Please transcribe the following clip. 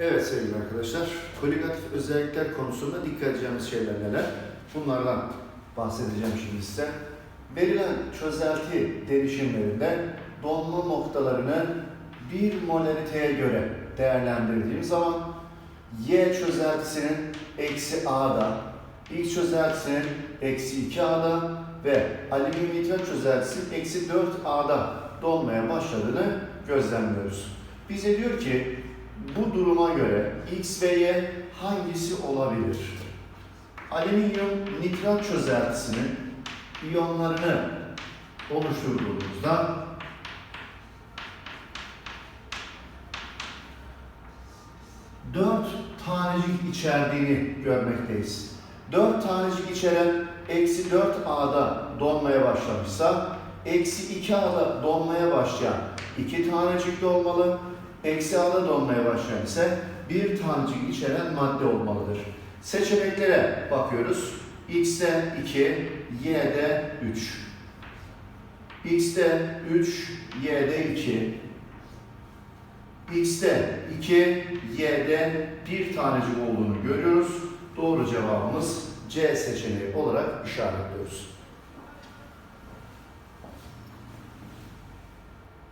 Evet sevgili arkadaşlar, koligatif özellikler konusunda dikkat edeceğimiz şeyler neler? Bunlardan bahsedeceğim şimdi size. Verilen çözelti derişimlerinde donma noktalarını bir molariteye göre değerlendirdiğim zaman Y çözeltisinin eksi A'da, X çözeltisinin eksi 2A'da ve alüminyum nitrat çözeltisinin eksi 4A'da donmaya başladığını gözlemliyoruz. Bize diyor ki bu duruma göre X ve Y hangisi olabilir? Alüminyum nitrat çözeltisinin iyonlarını oluşturduğumuzda dört tanecik içerdiğini görmekteyiz. Dört tanecik içeren eksi 4 A'da donmaya başlamışsa eksi 2 A'da donmaya başlayan iki tanecik de olmalı. Eksi A'da donmaya başlayan ise bir tanecik içeren madde olmalıdır. Seçeneklere bakıyoruz. X'te 2, Y'de 3. X'te 3, Y'de 2. X'te 2, Y'de bir tanecik olduğunu görüyoruz. Doğru cevabımız C seçeneği olarak işaretliyoruz.